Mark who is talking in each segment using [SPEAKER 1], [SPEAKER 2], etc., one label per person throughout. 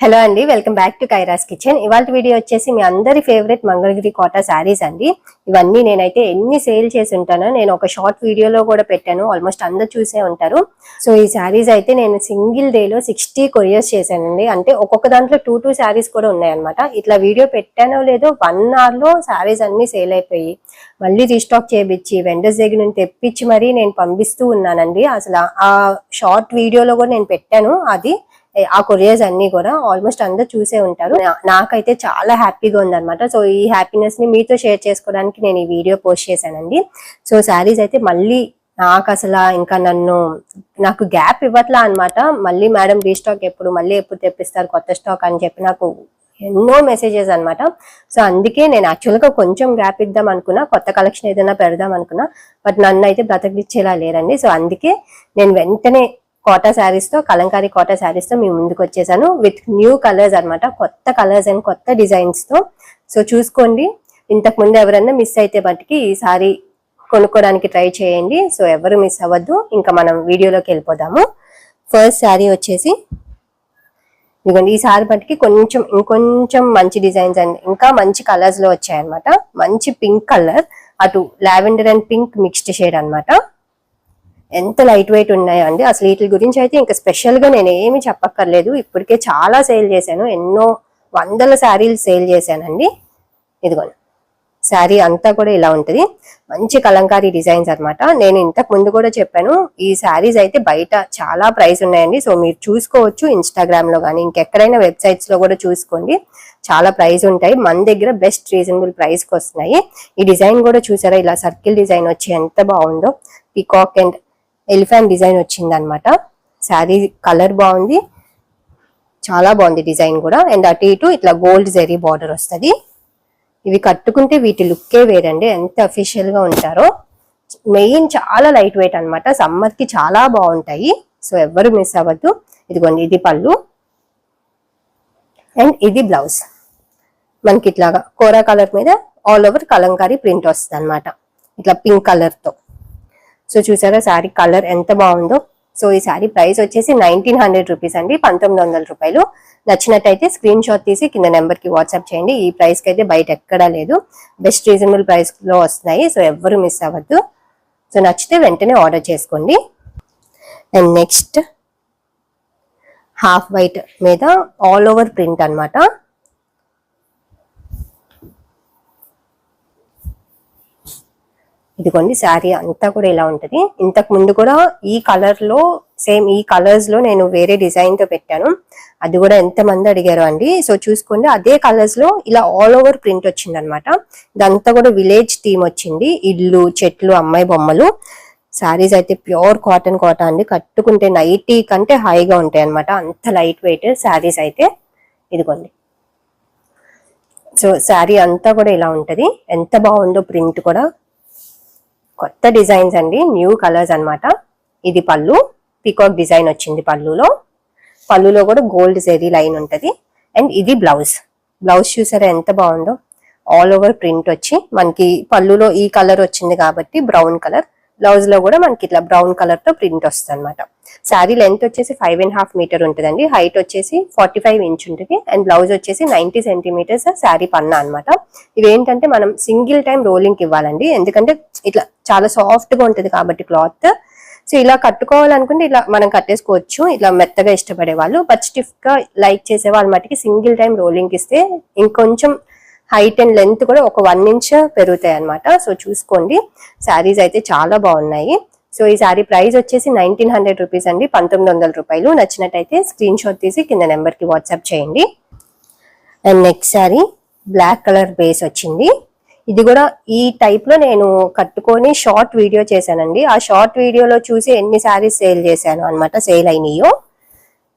[SPEAKER 1] Hello అండి welcome back to Kaira's kitchen. ఇవాళ video వచ్చేసి మీ అందరి ఫేవరెట్ మంగళగిరి కోట శారీస్ అండి. ఇవన్నీ నేనైతే ఎన్ని సేల్ చేసి ఉంటానో నేను ఒక షార్ట్ వీడియోలో కూడా పెట్టాను. ఆల్మోస్ట్ అందరు చూసే ఉంటారు. సో ఈ శారీస్ అయితే నేను సింగిల్ డేలో సిక్స్టీ కొరియర్స్ చేశానండి. అంటే ఒక్కొక్క దాంట్లో టూ టూ శారీస్ కూడా ఉన్నాయన్నమాట. ఇట్లా వీడియో పెట్టానో లేదో వన్ అవర్లో శారీస్ అన్ని సేల్ అయిపోయి మళ్ళీ రీస్టాక్ చేయించి వెండర్స్ దగ్గర నుంచి తెప్పించి మరీ నేను పంపిస్తూ ఉన్నానండి. అసలు ఆ షార్ట్ వీడియోలో కూడా నేను పెట్టాను. అది ఆ కొరియర్స్ అన్ని కూడా ఆల్మోస్ట్ అందరూ చూసే ఉంటారు. నా- నాకైతే చాలా హ్యాపీగా ఉందన్నమాట. సో ఈ హ్యాపీనెస్ని మీతో షేర్ చేసుకోవడానికి నేను ఈ వీడియో పోస్ట్ చేశానండి. సో శారీస్ అయితే మళ్ళీ నాకు అసలు ఇంకా నన్ను నాకు గ్యాప్ ఇవ్వట్లా అనమాట మళ్ళీ మేడం రీస్టాక్ ఎప్పుడు మళ్ళీ ఎప్పుడు తెప్పిస్తారు కొత్త స్టాక్ అని చెప్పి నాకు ఎన్నో మెసేజెస్ అనమాట సో అందుకే నేను యాక్చువల్గా కొంచెం గ్యాప్ ఇద్దాం అనుకున్నా కొత్త కలెక్షన్ ఏదైనా పెడదాం అనుకున్నా బట్ నన్ను అయితే బ్రతకనిచ్చేలా లేరండి. సో అందుకే నేను వెంటనే కోటా శారీస్తో కలంకారీ కోటా శారీస్తో మేము ముందుకు వచ్చేసాను. విత్ న్యూ కలర్స్ అనమాట కొత్త కలర్స్ అండ్ కొత్త డిజైన్స్తో సో చూసుకోండి. ఇంతకు ముందు ఎవరైనా మిస్ అయితే బట్టికి ఈ సారీ కొనుక్కోడానికి ట్రై చేయండి. సో ఎవరు మిస్ అవ్వద్దు. ఇంకా మనం వీడియోలోకి వెళ్ళిపోదాము. ఫస్ట్ శారీ వచ్చేసి ఇదిగోండి. ఈ సారీ బట్టికి కొంచెం ఇంకొంచెం మంచి డిజైన్స్ అండ్ ఇంకా మంచి కలర్స్లో వచ్చాయన్నమాట. మంచి పింక్ కలర్ అటు lavender and pink mixed shade అనమాట ఎంత లైట్ వెయిట్ ఉన్నాయో అండి అసలు వీటి గురించి అయితే ఇంకా స్పెషల్గా నేను ఏమి చెప్పక్కర్లేదు. ఇప్పటికే చాలా సేల్ చేశాను. ఎన్నో వందల శారీలు సేల్ చేశానండి. ఇదిగోండి. శారీ అంతా కూడా ఇలా ఉంటుంది. మంచి కలంకారీ డిజైన్స్ అన్నమాట. నేను ఇంతకు ముందు కూడా చెప్పాను ఈ శారీస్ అయితే బయట చాలా ప్రైస్ ఉన్నాయండి. సో మీరు చూసుకోవచ్చు ఇన్స్టాగ్రామ్లో కానీ ఇంకెక్కడైనా వెబ్సైట్స్లో కూడా చూసుకోండి. చాలా ప్రైస్ ఉంటాయి. మన దగ్గర బెస్ట్ రీజనబుల్ ప్రైస్కి వస్తున్నాయి. ఈ డిజైన్ కూడా చూసారా? ఇలా సర్కిల్ డిజైన్ వచ్చి ఎంత బాగుందో. పీకాక్ అండ్ ఎలిఫెంట్ డిజైన్ వచ్చింది అనమాట శారీ కలర్ బాగుంది. చాలా బాగుంది డిజైన్ కూడా. అండ్ అటు ఇటు ఇట్లా గోల్డ్ జరీ బార్డర్ వస్తుంది. ఇవి కట్టుకుంటే వీటి లుక్కే వేరండి. ఎంత అఫీషియల్గా ఉంటారో. మెయిన్ చాలా లైట్ వెయిట్ అనమాట. సమ్మర్కి చాలా బాగుంటాయి. సో ఎవ్వరు మిస్ అవ్వద్దు. ఇదిగోండి ఇది పళ్ళు. అండ్ ఇది బ్లౌజ్. మనకి ఇట్లాగా కోరా కలర్ మీద ఆల్ ఓవర్ కలంకారీ ప్రింట్ వస్తుంది అనమాట ఇట్లా పింక్ కలర్తో. సో చూసారా శారీ కలర్ ఎంత బాగుందో. సో ఈ శారీ ప్రైస్ వచ్చేసి నైన్టీన్ హండ్రెడ్ రూపీస్ అండి పంతొమ్మిది వందల రూపాయలు. నచ్చినట్టయితే స్క్రీన్ షాట్ తీసి కింద నెంబర్కి వాట్సాప్ చేయండి. ఈ ప్రైస్కి అయితే బయట ఎక్కడా లేదు. బెస్ట్ రీజనబుల్ ప్రైస్లో వస్తున్నాయి. సో ఎవ్వరు మిస్ అవ్వద్దు. సో నచ్చితే వెంటనే ఆర్డర్ చేసుకోండి. అండ్ నెక్స్ట్ హాఫ్ వైట్ మీద ఆల్ ఓవర్ ప్రింట్ అనమాట ఇదిగోండి శారీ అంతా కూడా ఇలా ఉంటుంది. ఇంతకు ముందు కూడా ఈ కలర్లో సేమ్ ఈ కలర్స్లో నేను వేరే డిజైన్తో పెట్టాను. అది కూడా ఎంతమంది అడిగారు అండి. సో చూసుకోండి అదే కలర్స్లో ఇలా ఆల్ ఓవర్ ప్రింట్ వచ్చింది అనమాట ఇదంతా కూడా విలేజ్ థీమ్ వచ్చింది. ఇల్లు చెట్లు అమ్మాయి బొమ్మలు. శారీస్ అయితే ప్యూర్ కాటన్ కాటన్ అండి. కట్టుకుంటే నైటీ కంటే హైగా ఉంటాయి అనమాట అంత లైట్ వెయిట్ శారీస్ అయితే. ఇదిగోండి. సో శారీ అంతా కూడా ఇలా ఉంటది. ఎంత బాగుందో ప్రింట్ కూడా. కొత్త డిజైన్స్ అండి న్యూ కలర్స్ అన్నమాట. ఇది పళ్ళు పీకాక్ డిజైన్ వచ్చింది పళ్ళులో. పళ్ళులో కూడా గోల్డ్ జెరీ లైన్ ఉంటుంది. అండ్ ఇది బ్లౌజ్. బ్లౌజ్ చూసారా ఎంత బాగుందో? ఆల్ ఓవర్ ప్రింట్ వచ్చి మనకి పళ్ళులో ఈ కలర్ వచ్చింది కాబట్టి బ్రౌన్ కలర్. బ్లౌజ్లో కూడా మనకి ఇట్లా బ్రౌన్ కలర్తో ప్రింట్ వస్తుంది అనమాట శారీ లెంత్ వచ్చేసి ఫైవ్ అండ్ హాఫ్ మీటర్ ఉంటుందండి. హైట్ వచ్చేసి ఫార్టీ ఫైవ్ ఇంచ్ ఉంటుంది. అండ్ బ్లౌజ్ వచ్చేసి నైన్టీ సెంటీమీటర్స్ శారీ పన్నా అనమాట ఇవేంటంటే మనం సింగిల్ టైం రోలింగ్ ఇవ్వాలండి. ఎందుకంటే ఇట్లా చాలా సాఫ్ట్గా ఉంటుంది కాబట్టి క్లాత్ సో ఇలా కట్టుకోవాలనుకుంటే ఇలా మనం కట్టేసుకోవచ్చు. ఇలా మెత్తగా ఇష్టపడే వాళ్ళు బట్ స్టిఫ్గా లైక్ చేసే వాళ్ళ మటుకి సింగిల్ టైం రోలింగ్ ఇస్తే ఇంకొంచెం హైట్ అండ్ లెంత్ కూడా ఒక వన్ ఇంచ్ పెరుగుతాయి అనమాట సో చూసుకోండి. శారీస్ అయితే చాలా బాగున్నాయి. సో ఈ శారీ ప్రైస్ వచ్చేసి నైన్టీన్ హండ్రెడ్ రూపీస్ అండి. పంతొమ్మిది వందల రూపాయలు. నచ్చినట్టయితే స్క్రీన్ షాట్ తీసి కింద నెంబర్కి వాట్సాప్ చేయండి. And next sari black colour base వచ్చింది. ఇది కూడా ఈ టైప్లో నేను కట్టుకొని షార్ట్ వీడియో చేశానండి. ఆ షార్ట్ వీడియోలో చూసి ఎన్ని శారీస్ సేల్ చేశాను అన్నమాట. సేల్ అయినాయో.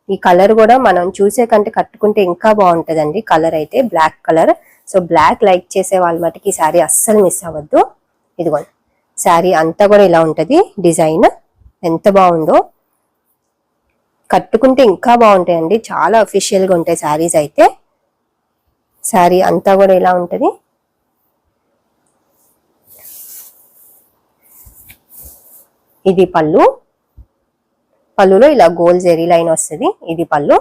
[SPEAKER 1] ఈ కలర్ కూడా మనం చూసే కంటే కట్టుకుంటే ఇంకా బాగుంటుందండి. కలర్ అయితే black colour. So black like చేసే వాళ్ళ మటుకి ఈ శారీ అస్సలు మిస్ అవ్వద్దు. ఇదిగోండి. శారీ అంతా కూడా ఇలా ఉంటుంది. డిజైన్ ఎంత బాగుందో. కట్టుకుంటే ఇంకా బాగుంటాయండి. చాలా అఫీషియల్గా ఉంటాయి శారీస్ అయితే. శారీ అంతా కూడా ఇలా ఉంటుంది. ఇది పళ్ళు. పళ్ళులో ఇలా గోల్ జెరీ లైన్ వస్తుంది. ఇది పళ్ళు.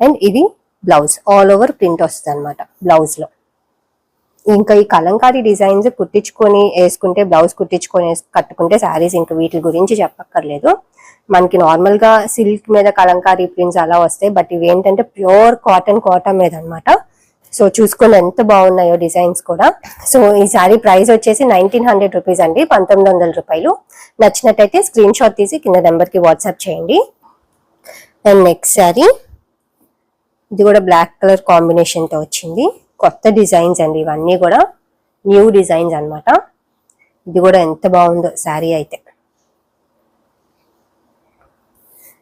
[SPEAKER 1] అండ్ ఇది బ్లౌజ్ ఆల్ ఓవర్ ప్రింట్ వస్తుంది అనమాట బ్లౌజ్లో ఇంకా ఈ కలంకారీ డిజైన్స్ కుట్టించుకొని వేసుకుంటే బ్లౌజ్ కుట్టించుకొని కట్టుకుంటే శారీస్ ఇంకా వీటి గురించి చెప్పక్కర్లేదు. మనకి నార్మల్గా సిల్క్ మీద కలంకారీ ప్రింట్స్ అలా వస్తాయి. బట్ ఇవి ఏంటంటే ప్యూర్ కాటన్ కాటన్ మీద అనమాట సో చూసుకొని ఎంత బాగున్నాయో డిజైన్స్ కూడా. సో ఈ శారీ ప్రైస్ వచ్చేసి నైన్టీన్ హండ్రెడ్ రూపీస్ అండి. పంతొమ్మిది వందల రూపాయలు. నచ్చినట్టయితే స్క్రీన్ షాట్ తీసి కింద నెంబర్కి వాట్సాప్ చేయండి. And next sari. ఇది కూడా బ్లాక్ కలర్ కాంబినేషన్తో వచ్చింది. కొత్త డిజైన్స్ అండి. ఇవన్నీ కూడా న్యూ డిజైన్స్ అనమాట ఇది కూడా ఎంత బాగుందో శారీ అయితే.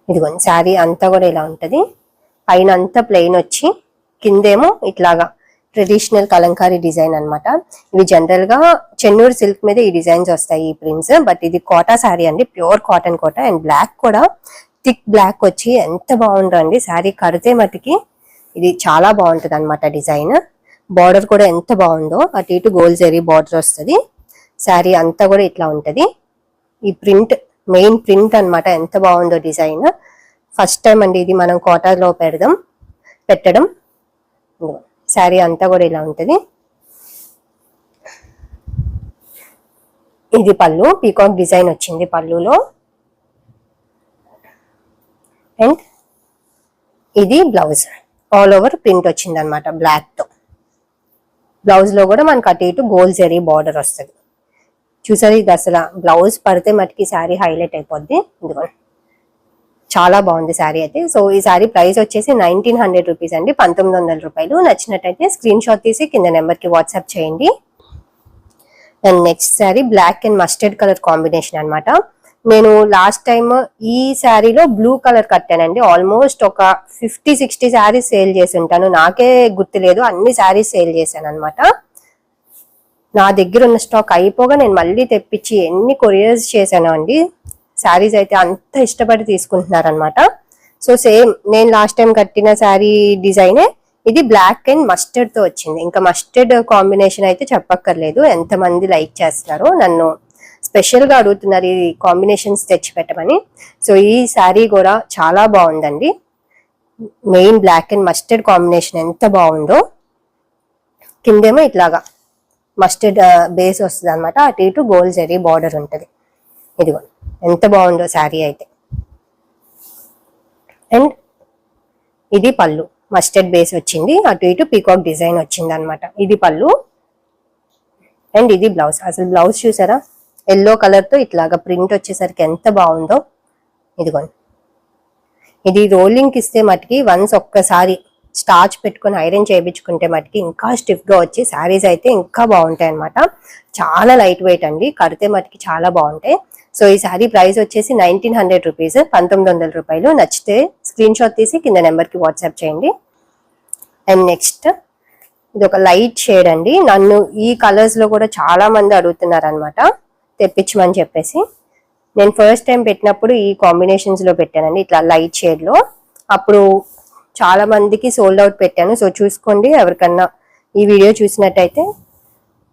[SPEAKER 1] ఇదిగోండి శారీ అంతా కూడా ఇలా ఉంటుంది. పైన అంతా ప్లెయిన్ వచ్చి కిందేమో ఇట్లాగా ట్రెడిషనల్ కలంకారీ డిజైన్ అన్నమాట. ఇవి జనరల్గా చెన్నూరు సిల్క్ మీద ఈ డిజైన్స్ వస్తాయి ఈ ప్రింట్స్ బట్ ఇది కోటా శారీ అండి. Pure cotton Kota and black కూడా థిక్ బ్లాక్ వచ్చి ఎంత బాగుందో అండి. శారీ కడితే మటుకి ఇది చాలా బాగుంటుంది అనమాట డిజైన్. బార్డర్ కూడా ఎంత బాగుందో అటు ఇటు గోల్డ్ జరీ బార్డర్ వస్తుంది. శారీ అంతా కూడా ఇట్లా ఉంటుంది. ఈ ప్రింట్ మెయిన్ ప్రింట్ అనమాట ఎంత బాగుందో డిజైన్. ఫస్ట్ టైం అండి ఇది మనం కోటాలో పెడదాం పెట్టడం. శారీ అంతా కూడా ఇలా ఉంటుంది. ఇది పళ్ళు పీకాక్ డిజైన్ వచ్చింది పళ్ళులో. అండ్ ఇది బ్లౌజ్. ఆల్ ఓవర్ ప్రింట్ వచ్చింది అనమాట బ్లాక్. బ్లౌజ్లో కూడా మనకు అటు ఇటు గోల్ జరీ బార్డర్ వస్తుంది. చూసారు ఇది అసలు? బ్లౌజ్ పడితే మటుకి శారీ హైలైట్ అయిపోద్ది. ఇదిగో. చాలా బాగుంది శారీ అయితే. సో ఈ శారీ ప్రైస్ వచ్చేసి నైన్టీన్ హండ్రెడ్ రూపీస్ అండి. పంతొమ్మిది వందల రూపాయలు. నచ్చినట్టయితే స్క్రీన్ షాట్ తీసి కింద నెంబర్కి వాట్సాప్ చేయండి. And next sari black and mustard colour combination అనమాట నేను లాస్ట్ టైం ఈ శారీలో బ్లూ కలర్ కట్టానండి. ఆల్మోస్ట్ ఒక ఫిఫ్టీ సిక్స్టీ శారీస్ సేల్ చేసి ఉంటాను. నాకే గుర్తులేదు. అన్ని శారీస్ సేల్ చేశాను అనమాట నా దగ్గర ఉన్న స్టాక్ అయిపోగా నేను మళ్ళీ తెప్పించి ఎన్ని కొరియర్స్ చేశాను అండి శారీస్ అయితే అంత ఇష్టపడి తీసుకుంటున్నారు అనమాట సో సేమ్ నేను లాస్ట్ టైం కట్టిన శారీ డిజైనే ఇది బ్లాక్ అండ్ మస్టర్డ్తో వచ్చింది. ఇంకా మస్టర్డ్ కాంబినేషన్ అయితే చెప్పక్కర్లేదు. ఎంతమంది లైక్ చేస్తున్నారో నన్ను స్పెషల్గా అడుగుతున్నారు ఈ కాంబినేషన్స్ తెచ్చి పెట్టమని. సో ఈ శారీ కూడా చాలా బాగుందండి. Main black and mustard combination ఎంత బాగుందో. కిందేమో ఇట్లాగా మస్టర్డ్ బేస్ uh, వస్తుంది అనమాట అటు ఇటు గోల్డ్ జరీ బార్డర్ ఉంటుంది. ఇదిగో ఎంత బాగుందో శారీ అయితే. అండ్ ఇది పళ్ళు. మస్టర్డ్ బేస్ వచ్చింది. అటు ఇటు పీకాక్ డిజైన్ వచ్చింది అనమాట ఇది పళ్ళు. అండ్ ఇది బ్లౌజ్ అసలు బ్లౌజ్ చూసారా? ఎల్లో కలర్తో ఇట్లాగా ప్రింట్ వచ్చేసరికి ఎంత బాగుందో ఇదిగోండి. ఇది రోలింగ్ ఇస్తే మటుకి వన్స్ ఒక్కసారి స్టార్చ్ పెట్టుకొని ఐరన్ చేయించుకుంటే మటుకి ఇంకా స్టిఫ్గా వచ్చి శారీస్ అయితే ఇంకా బాగుంటాయి అన్నమాట. చాలా లైట్ వెయిట్ అండి. కడితే మటుకి చాలా బాగుంటాయి. సో ఈ శారీ ప్రైస్ వచ్చేసి నైన్టీన్ హండ్రెడ్ రూపీస్ పంతొమ్మిది వందల రూపాయలు. నచ్చితే స్క్రీన్ షాట్ తీసి కింద నెంబర్కి వాట్సాప్ చేయండి. అండ్ నెక్స్ట్ ఇది ఒక లైట్ షేడ్ అండి. నన్ను ఈ కలర్స్లో కూడా చాలా మంది అడుగుతున్నారు అనమాట తెప్పించమని చెప్పేసి నేను ఫస్ట్ టైం పెట్టినప్పుడు ఈ కాంబినేషన్స్లో పెట్టానండి. ఇట్లా లైట్ షేడ్లో అప్పుడు చాలా మందికి సోల్డ్ అవుట్ పెట్టాను. సో చూసుకోండి ఎవరికన్నా ఈ వీడియో చూసినట్టయితే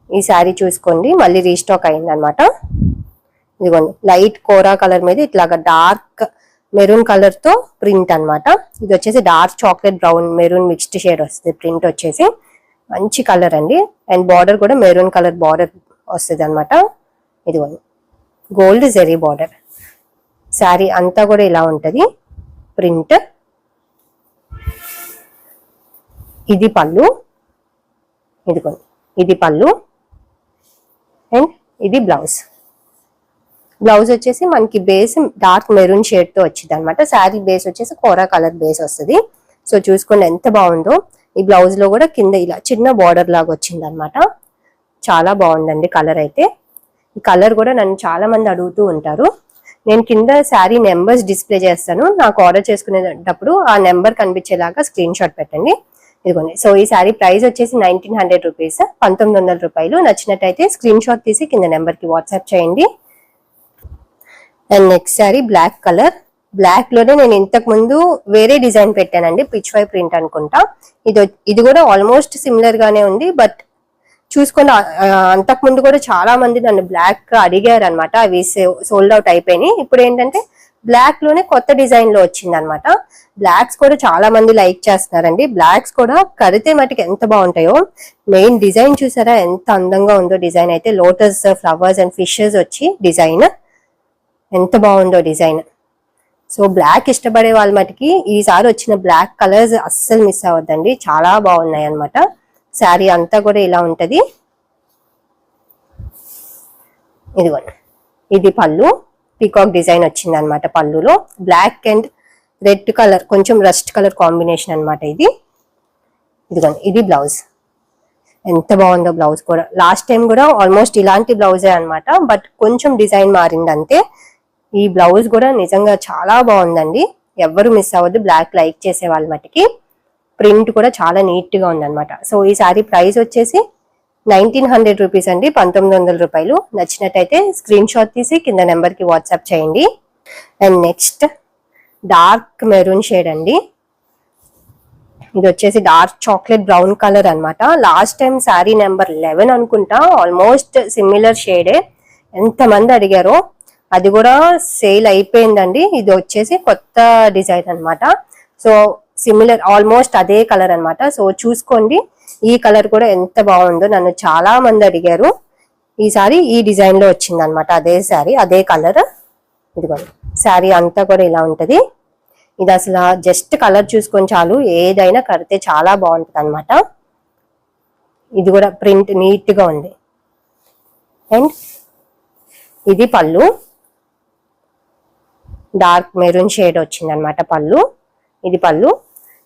[SPEAKER 1] ఈ శారీ చూసుకోండి. మళ్ళీ రీస్టాక్ అయింది అనమాట ఇదిగోండి లైట్ కోరా కలర్ మీద ఇట్లాగా డార్క్ మెరూన్ కలర్తో ప్రింట్ అనమాట ఇది వచ్చేసి dark chocolate brown maroon mixed shade వస్తుంది. ప్రింట్ వచ్చేసి మంచి కలర్ అండి. అండ్ బార్డర్ కూడా మెరూన్ కలర్ బార్డర్ వస్తుంది అనమాట ఇదిగోండి గోల్డ్ జరీ బార్డర్. శారీ అంతా కూడా ఇలా ఉంటుంది. ప్రింట్. ఇది పళ్ళు. ఇదిగోండి ఇది. పళ్ళు. అండ్ ఇది బ్లౌజ్. బ్లౌజ్ వచ్చేసి మనకి బేస్ డార్క్ మెరూన్ షేడ్తో వచ్చింది అనమాట శారీ బేస్ వచ్చేసి కోరా కలర్ బేస్ వస్తుంది. సో చూసుకోండి ఎంత బాగుందో. ఈ బ్లౌజ్లో కూడా కింద ఇలా చిన్న బార్డర్ లాగా వచ్చింది అనమాట చాలా బాగుందండి కలర్ అయితే. ఈ కలర్ కూడా నన్ను చాలా మంది అడుగుతూ ఉంటారు. నేను కింద శారీ నెంబర్స్ డిస్ప్లే చేస్తాను. నాకు ఆర్డర్ చేసుకునేటప్పుడు ఆ నెంబర్ కనిపించేలాగా స్క్రీన్ షాట్ పెట్టండి. ఇదిగోండి. సో ఈ శారీ ప్రైస్ వచ్చేసి నైన్టీన్ హండ్రెడ్ రూపీస్. పంతొమ్మిది వందల రూపాయలు. నచ్చినట్టయితే స్క్రీన్ షాట్ తీసి కింద నెంబర్కి వాట్సాప్ చేయండి. And next sari black colour. బ్లాక్లోనే నేను ఇంతకు ముందు వేరే డిజైన్ పెట్టానండి. పిచ్ వై ప్రింట్ అనుకుంటా. ఇది ఇది కూడా ఆల్మోస్ట్ సిమిలర్ గానే ఉంది. బట్ చూసుకొని అంతకు ముందు కూడా చాలా మంది నన్ను బ్లాక్ అడిగారు అనమాట అవి సోల్డ్ అవుట్ అయిపోయినాయి. ఇప్పుడు ఏంటంటే బ్లాక్లోనే కొత్త డిజైన్లో వచ్చింది అనమాట బ్లాక్స్ కూడా చాలా మంది లైక్ చేస్తున్నారండి. బ్లాక్స్ కూడా కడితే మటుకు ఎంత బాగుంటాయో. మెయిన్ డిజైన్ చూసారా? ఎంత అందంగా ఉందో డిజైన్ అయితే. లోటస్ ఫ్లవర్స్ అండ్ ఫిషెస్ వచ్చి డిజైన్ ఎంత బాగుందో డిజైన్ సో బ్లాక్ ఇష్టపడే వాళ్ళ మటుకి ఈసారి వచ్చిన బ్లాక్ కలర్స్ అస్సలు మిస్ అవ్వద్దండి. చాలా బాగున్నాయి అనమాట శారీ అంతా కూడా ఇలా ఉంటది. ఇదిగోండి ఇది పళ్ళు. పీకాక్ డిజైన్ వచ్చింది అనమాట పళ్ళులో. బ్లాక్ అండ్ రెడ్ కలర్ కొంచెం రస్ట్ కలర్ కాంబినేషన్ అనమాట ఇది. ఇదిగోండి ఇది బ్లౌజ్ ఎంత బాగుందో బ్లౌజ్ కూడా. లాస్ట్ టైం కూడా ఆల్మోస్ట్ ఇలాంటి బ్లౌజే అనమాట బట్ కొంచెం డిజైన్ మారింది అంతే ఈ బ్లౌజ్ కూడా నిజంగా చాలా బాగుందండి. ఎవ్వరు మిస్ అవ్వద్దు బ్లాక్ లైక్ చేసే వాళ్ళ మటుకి ప్రింట్ కూడా చాలా నీట్గా ఉందన్నమాట. సో ఈ సారీ ప్రైస్ వచ్చేసి నైన్టీన్ హండ్రెడ్ రూపీస్ అండి. పంతొమ్మిది వందల రూపాయలు. నచ్చినట్టయితే స్క్రీన్ షాట్ తీసి కింద నెంబర్కి వాట్సాప్ చేయండి. And next dark maroon shade అండి. ఇది వచ్చేసి డార్క్ చాక్లెట్ బ్రౌన్ కలర్ అనమాట last time sari number eleven అనుకుంటా. ఆల్మోస్ట్ సిమిలర్ షేడే. ఎంతమంది అడిగారో అది కూడా సేల్ అయిపోయిందండి. ఇది వచ్చేసి కొత్త డిజైన్ అనమాట సో సిమిలర్ ఆల్మోస్ట్ అదే కలర్ అనమాట సో చూసుకోండి ఈ కలర్ కూడా ఎంత బాగుందో నన్ను చాలా మంది అడిగారు. ఈసారి ఈ డిజైన్లో వచ్చింది అనమాట అదే శారీ అదే కలర్ ఇదిగోండి శారీ అంతా కూడా ఇలా ఉంటది. ఇది అసలు జస్ట్ కలర్ చూసుకొని చాలు ఏదైనా కడితే చాలా బాగుంటుంది అనమాట ఇది కూడా ప్రింట్ నీట్గా ఉంది. అండ్ ఇది పళ్ళు. డార్క్ మెరూన్ షేడ్ వచ్చింది అనమాట పళ్ళు. ఇది పళ్ళు.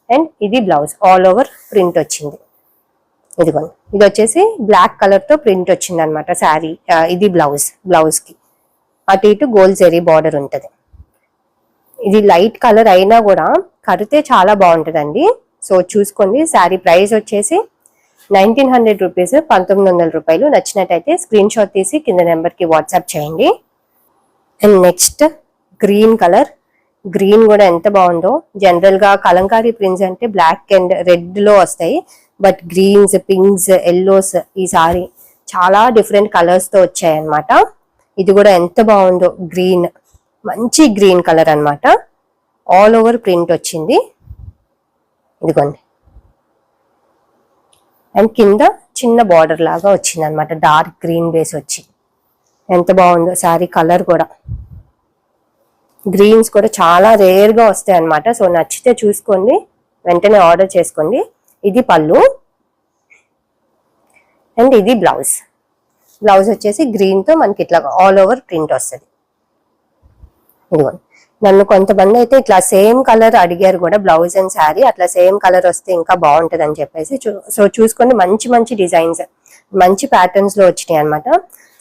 [SPEAKER 1] అండ్ ఇది బ్లౌజ్ ఆల్ ఓవర్ ప్రింట్ వచ్చింది. ఇదిగోండి. ఇది వచ్చేసి బ్లాక్ కలర్తో ప్రింట్ వచ్చింది అనమాట శారీ ఇది బ్లౌజ్ బ్లౌజ్కి. అటు ఇటు గోల్డ్ జెరీ బార్డర్ ఉంటుంది. ఇది లైట్ కలర్ అయినా కూడా కడితే చాలా బాగుంటుందండి. సో చూసుకోండి. శారీ ప్రైస్ వచ్చేసి నైన్టీన్ హండ్రెడ్ రూపీస్ పంతొమ్మిది వందల రూపాయలు. నచ్చినట్టయితే స్క్రీన్ షాట్ తీసి కింద నెంబర్కి వాట్సాప్ చేయండి. And next green colour green కూడా ఎంత బాగుందో. జనరల్గా కలంకారీ ప్రింట్స్ అంటే బ్లాక్ అండ్ రెడ్లో వస్తాయి. బట్ గ్రీన్స్ పింక్స్ ఎల్లోస్ ఈ చాలా డిఫరెంట్ కలర్స్తో వచ్చాయి అన్నమాట ఇది కూడా ఎంత బాగుందో గ్రీన్ మంచి గ్రీన్ కలర్ అన్నమాట. ఆల్ ఓవర్ ప్రింట్ వచ్చింది. ఇదిగోండి. అండ్ కింద చిన్న బార్డర్ లాగా వచ్చింది అనమాట డార్క్ గ్రీన్ బేస్ వచ్చి. ఎంత బాగుందో సారీ కలర్ కూడా. గ్రీన్స్ కూడా చాలా రేర్గా వస్తాయి అన్నమాట. సో నచ్చితే చూసుకోండి. వెంటనే ఆర్డర్ చేసుకోండి. ఇది పళ్ళు. అండ్ ఇది బ్లౌజ్. బ్లౌజ్ వచ్చేసి గ్రీన్తో మనకి ఇట్లా ఆల్ ఓవర్ ప్రింట్ వస్తుంది. ఇదిగోండి నన్ను కొంతమంది అయితే ఇట్లా సేమ్ కలర్ అడిగారు కూడా బ్లౌజ్ అండ్ శారీ. అట్లా సేమ్ కలర్ వస్తే ఇంకా బాగుంటుంది అని చెప్పేసి సో చూసుకోండి. మంచి మంచి డిజైన్స్. మంచి ప్యాటర్న్స్లో వచ్చినాయి అనమాట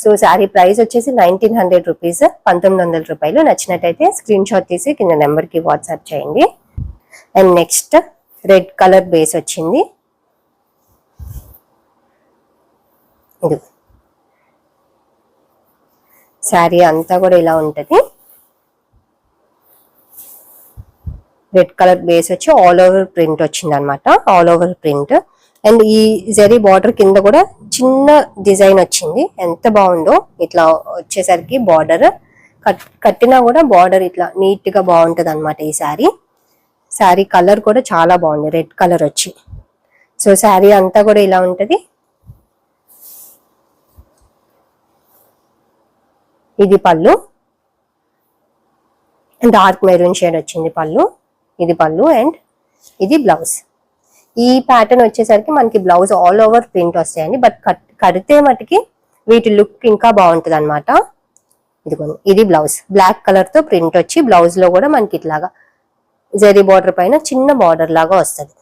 [SPEAKER 1] సో శారీ ప్రైస్ వచ్చేసి నైన్టీన్ హండ్రెడ్ రూపీస్ పంతొమ్మిది వందల రూపాయలు. నచ్చినట్టయితే స్క్రీన్ షాట్ తీసి కింద నెంబర్కి వాట్సాప్ చేయండి. And next red colour base వచ్చింది. ఇది శారీ అంతా కూడా ఇలా ఉంటది. రెడ్ కలర్ బేస్ వచ్చి ఆల్ ఓవర్ ప్రింట్ వచ్చింది అనమాట ఆల్ ఓవర్ ప్రింట్. అండ్ ఈ జరీ బార్డర్ కింద కూడా చిన్న డిజైన్ వచ్చింది. ఎంత బాగుందో ఇట్లా వచ్చేసరికి బార్డర్. కట్టినా కూడా బార్డర్ ఇట్లా నీట్గా బాగుంటది అనమాట ఈ శారీ. శారీ కలర్ కూడా చాలా బాగుంది. రెడ్ కలర్ వచ్చి. సో శారీ అంతా కూడా ఇలా ఉంటది. ఇది పళ్ళు. డార్క్ మెరూన్ షేడ్ వచ్చింది పళ్ళు. ఇది పళ్ళు అండ్ ఇది బ్లౌజ్. ఈ ప్యాటర్న్ వచ్చేసరికి మనకి బ్లౌజ్ ఆల్ ఓవర్ ప్రింట్ వస్తాయండి. బట్ కట్ కడితే మటుకి వీటి లుక్ ఇంకా బాగుంటుంది అనమాట ఇదిగోండి ఇది బ్లౌజ్ బ్లాక్ కలర్తో ప్రింట్ వచ్చి బ్లౌజ్లో కూడా మనకి ఇట్లాగా జరీ బార్డర్ పైన చిన్న బార్డర్ లాగా వస్తుంది.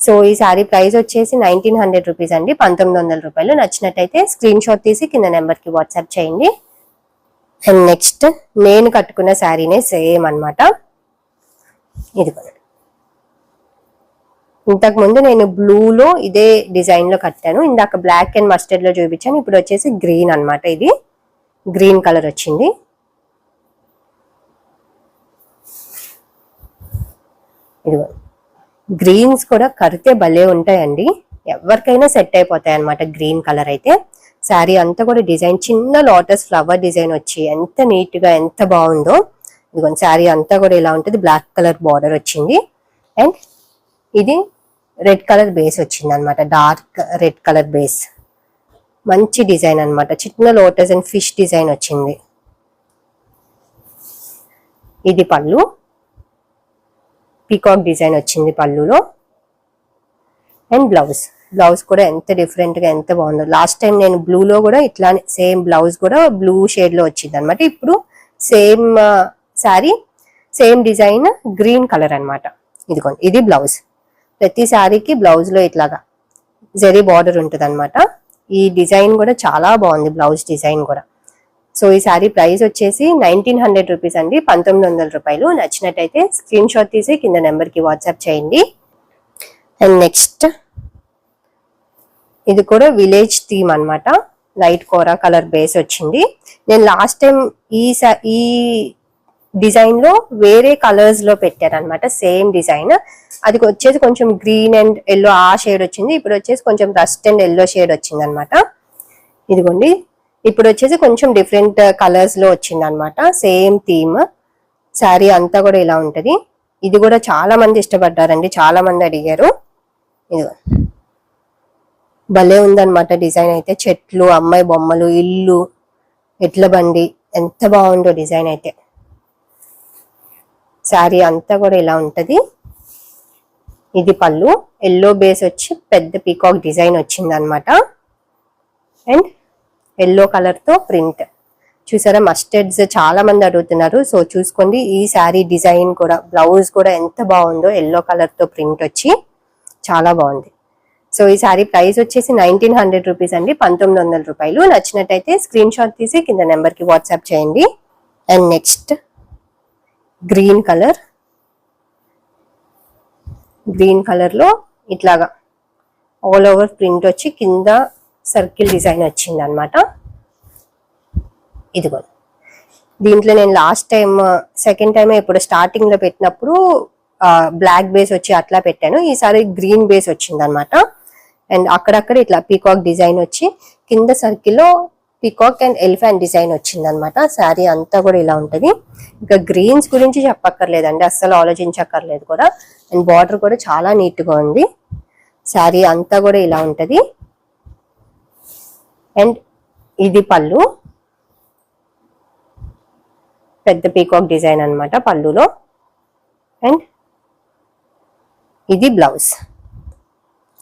[SPEAKER 1] సో ఈ శారీ ప్రైస్ వచ్చేసి నైన్టీన్ హండ్రెడ్ రూపీస్ అండి. పంతొమ్మిది వందల రూపాయలు. నచ్చినట్టయితే స్క్రీన్ షాట్ తీసి కింద నెంబర్కి వాట్సాప్ చేయండి. అండ్ నెక్స్ట్ నేను కట్టుకున్న శారీనే సేమ్ అనమాట ఇది ఇంతకు ముందు నేను బ్లూ లో ఇదే డిజైన్లో కట్టాను. ఇందాక బ్లాక్ అండ్ మస్టర్డ్లో చూపించాను. ఇప్పుడు వచ్చేసి గ్రీన్ అన్నమాట ఇది. గ్రీన్ కలర్ వచ్చింది. ఇదిగో. గ్రీన్స్ కూడా కడితే భలే ఉంటాయండి. ఎవరికైనా సెట్ అయిపోతాయి అన్నమాట గ్రీన్ కలర్ అయితే. శారీ అంతా కూడా డిజైన్ చిన్న లోటస్ ఫ్లవర్ డిజైన్ వచ్చి ఎంత నీట్గా ఎంత బాగుందో. ఇదిగోండి శారీ అంతా కూడా ఇలా ఉంటుంది. బ్లాక్ కలర్ బార్డర్ వచ్చింది. అండ్ ఇది రెడ్ కలర్ బేస్ వచ్చింది అనమాట డార్క్ రెడ్ కలర్ బేస్ మంచి డిజైన్ అన్నమాట. చిన్న లోటస్ అండ్ ఫిష్ డిజైన్ వచ్చింది. ఇది పళ్ళు. పీకాక్ డిజైన్ వచ్చింది పళ్ళులో. అండ్ బ్లౌజ్ బ్లౌజ్ కూడా ఎంత డిఫరెంట్గా ఎంత బాగుందో. లాస్ట్ టైం నేను బ్లూలో కూడా ఇట్లానే సేమ్ బ్లౌజ్ కూడా బ్లూ షేడ్లో వచ్చింది అనమాట ఇప్పుడు same sari same design green colour అన్నమాట. ఇదిగోండి ఇది బ్లౌజ్ ప్రతి శారీకి బ్లౌజ్లో ఇట్లాగా జరీ బార్డర్ ఉంటుంది అనమాట ఈ డిజైన్ కూడా చాలా బాగుంది బ్లౌజ్ డిజైన్ కూడా. సో ఈ శారీ ప్రైస్ వచ్చేసి నైన్టీన్ హండ్రెడ్ రూపీస్ అండి. పంతొమ్మిది వందల రూపాయలు. నచ్చినట్టయితే స్క్రీన్ షాట్ తీసి కింద నెంబర్కి వాట్సాప్ చేయండి. అండ్ నెక్స్ట్ ఇది కూడా విలేజ్ థీమ్ అనమాట లైట్ కోరా కలర్ బేస్ వచ్చింది. నేను లాస్ట్ టైం ఈ ఈ డిజైన్లో వేరే కలర్స్లో పెట్టారనమాట సేమ్ డిజైన్. అది వచ్చేసి కొంచెం గ్రీన్ అండ్ ఎల్లో ఆ షేడ్ వచ్చింది ఇప్పుడు వచ్చేసి కొంచెం రస్ట్ అండ్ ఎల్లో షేడ్ వచ్చింది అనమాట ఇదిగోండి ఇప్పుడు వచ్చేసి కొంచెం డిఫరెంట్ కలర్స్లో వచ్చింది అనమాట సేమ్ థీమ్. శారీ అంతా కూడా ఇలా ఉంటది. ఇది కూడా చాలా మంది ఇష్టపడ్డారండి చాలా మంది అడిగారు. ఇదిగో భలే ఉందన్నమాట డిజైన్ అయితే. చెట్లు అమ్మాయి బొమ్మలు ఇల్లు ఎట్ల బండి ఎంత బాగుందో డిజైన్ అయితే. శారీ అంతా కూడా ఇలా ఉంటుంది. ఇది పళ్ళు. ఎల్లో బేస్ వచ్చి పెద్ద పీకాక్ డిజైన్ వచ్చింది అనమాట అండ్ ఎల్లో కలర్తో ప్రింట్. చూసారా మస్టర్డ్స్ చాలా మంది అడుగుతున్నారు. సో చూసుకోండి ఈ శారీ డిజైన్ కూడా బ్లౌజ్ కూడా ఎంత బాగుందో ఎల్లో కలర్తో ప్రింట్ వచ్చి చాలా బాగుంది. సో ఈ శారీ ప్రైస్ వచ్చేసి నైన్టీన్ హండ్రెడ్ రూపీస్ అండి. పంతొమ్మిది వందల రూపాయలు. నచ్చినట్టయితే స్క్రీన్ షాట్ తీసి కింద నెంబర్కి వాట్సాప్ చేయండి. And next green colour. Green కలర్లో ఇట్లాగా ఆల్ ఓవర్ ప్రింట్ వచ్చి కింద సర్కిల్ డిజైన్ వచ్చింది అనమాట ఇదిగో. దీంట్లో నేను లాస్ట్ టైం సెకండ్ టైం ఇప్పుడు స్టార్టింగ్లో పెట్టినప్పుడు బ్లాక్ బేస్ వచ్చి అట్లా పెట్టాను. ఈసారి గ్రీన్ బేస్ వచ్చింది అనమాట అండ్ అక్కడక్కడ ఇట్లా పీకాక్ డిజైన్ వచ్చి కింద సర్కిల్లో పీకాక్ అండ్ ఎలిఫెంట్ డిజైన్ వచ్చింది అనమాట శారీ అంతా కూడా ఇలా ఉంటుంది. ఇంకా గ్రీన్స్ గురించి చెప్పక్కర్లేదండి అస్సలు ఆలోచించక్కర్లేదు కూడా. అండ్ బార్డర్ కూడా చాలా నీట్గా ఉంది. శారీ అంతా కూడా ఇలా ఉంటది. అండ్ ఇది పళ్ళు. పెద్ద పీకాక్ డిజైన్ అనమాట పళ్ళులో. అండ్ ఇది బ్లౌజ్.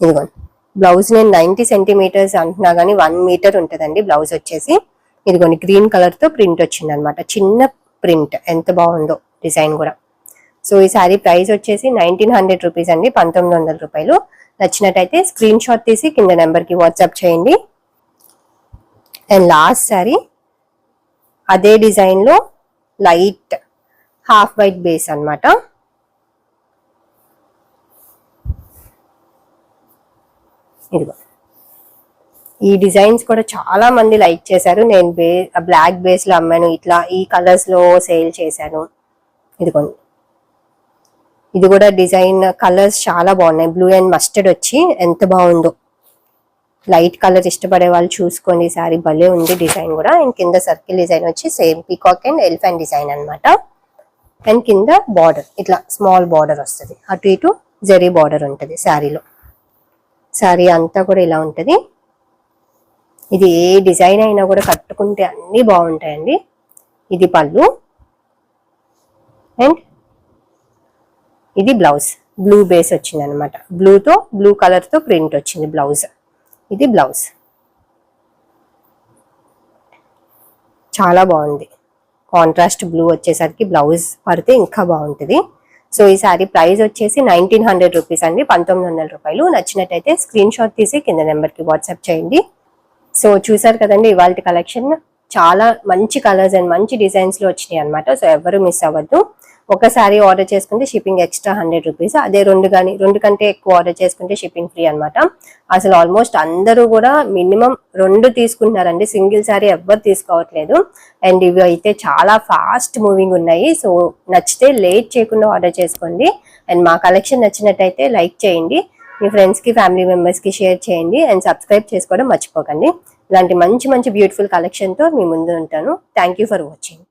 [SPEAKER 1] ఇదిగోండి. బ్లౌజ్ నేను నైన్టీ సెంటీమీటర్స్ అంటున్నా కానీ వన్ మీటర్ ఉంటుందండి బ్లౌజ్ వచ్చేసి. ఇదిగోండి గ్రీన్ కలర్తో ప్రింట్ వచ్చింది అనమాట చిన్న ప్రింట్. ఎంత బాగుందో డిజైన్ కూడా. సో ఈ శారీ ప్రైస్ వచ్చేసి నైన్టీన్ హండ్రెడ్ రూపీస్ అండి పంతొమ్మిది వందల రూపాయలు. నచ్చినట్టయితే స్క్రీన్ షాట్ తీసి కింద నెంబర్కి వాట్సాప్ చేయండి. అండ్ లాస్ట్ శారీ అదే డిజైన్లో లైట్ హాఫ్ వైట్ బేస్ అనమాట ఇదిగో. ఈ డిజైన్స్ కూడా చాలా మంది లైక్ చేశారు. నేను బే బ్లాక్ బేస్లో అమ్మాను. ఇట్లా ఈ కలర్స్లో సేల్ చేశాను. ఇదిగోండి. ఇది కూడా డిజైన్ కలర్స్ చాలా బాగున్నాయి. బ్లూ అండ్ మస్టర్డ్ వచ్చి ఎంత బాగుందో. లైట్ కలర్ ఇష్టపడే వాళ్ళు చూసుకోండి. సారీ భలే ఉంది డిజైన్ కూడా. అండ్ కింద సర్కిల్ డిజైన్ వచ్చి same peacock and elephant design అన్నమాట. అండ్ కింద బార్డర్. ఇట్లా స్మాల్ బార్డర్ వస్తుంది. అటు ఇటు జరీ బార్డర్ ఉంటుంది శారీలో శారీ అంతా కూడా ఇలా ఉంటుంది. ఇది ఏ డిజైన్ అయినా కూడా కట్టుకుంటే అన్ని బాగుంటాయండి. ఇది పళ్ళు. అండ్ ఇది బ్లౌజ్. బ్లూ బేస్ వచ్చింది అనమాట బ్లూతో బ్లూ కలర్తో ప్రింట్ వచ్చింది బ్లౌజ్. ఇది బ్లౌజ్. చాలా బాగుంది. కాంట్రాస్ట్ బ్లూ వచ్చేసరికి బ్లౌజ్ పడితే ఇంకా బాగుంటుంది. సో ఈ శారీ ప్రైస్ వచ్చేసి నైన్టీన్ హండ్రెడ్ రూపీస్ అండి. పంతొమ్మిది వందల రూపాయలు. నచ్చినట్టయితే స్క్రీన్ షాట్ తీసి కింద నెంబర్కి వాట్సాప్ చేయండి. సో చూసారు కదండి ఇవాళ కలెక్షన్ చాలా మంచి కలర్స్ అండ్ మంచి డిజైన్స్లో వచ్చినాయి అనమాట సో ఎవరు మిస్ అవ్వద్దు. ఒకసారి ఆర్డర్ చేసుకుంటే షిప్పింగ్ ఎక్స్ట్రా హండ్రెడ్ రూపీస్ అదే రెండు కానీ రెండు కంటే ఎక్కువ ఆర్డర్ చేసుకుంటే షిప్పింగ్ ఫ్రీ అన్నమాట. అసలు ఆల్మోస్ట్ అందరూ కూడా మినిమం రెండు తీసుకుంటున్నారండి. సింగిల్ సారీ ఎవ్వరు తీసుకోవట్లేదు. అండ్ ఇవి అయితే చాలా ఫాస్ట్ మూవింగ్ ఉన్నాయి. సో నచ్చితే లేట్ చేయకుండా ఆర్డర్ చేసుకోండి. అండ్ మా కలెక్షన్ నచ్చినట్టయితే లైక్ చేయండి. మీ ఫ్రెండ్స్కి ఫ్యామిలీ మెంబర్స్కి షేర్ చేయండి. అండ్ సబ్స్క్రైబ్ చేసుకోవడం మర్చిపోకండి. ఇలాంటి మంచి మంచి బ్యూటిఫుల్ కలెక్షన్తో మీ ముందు ఉంటాను. Thank you for watching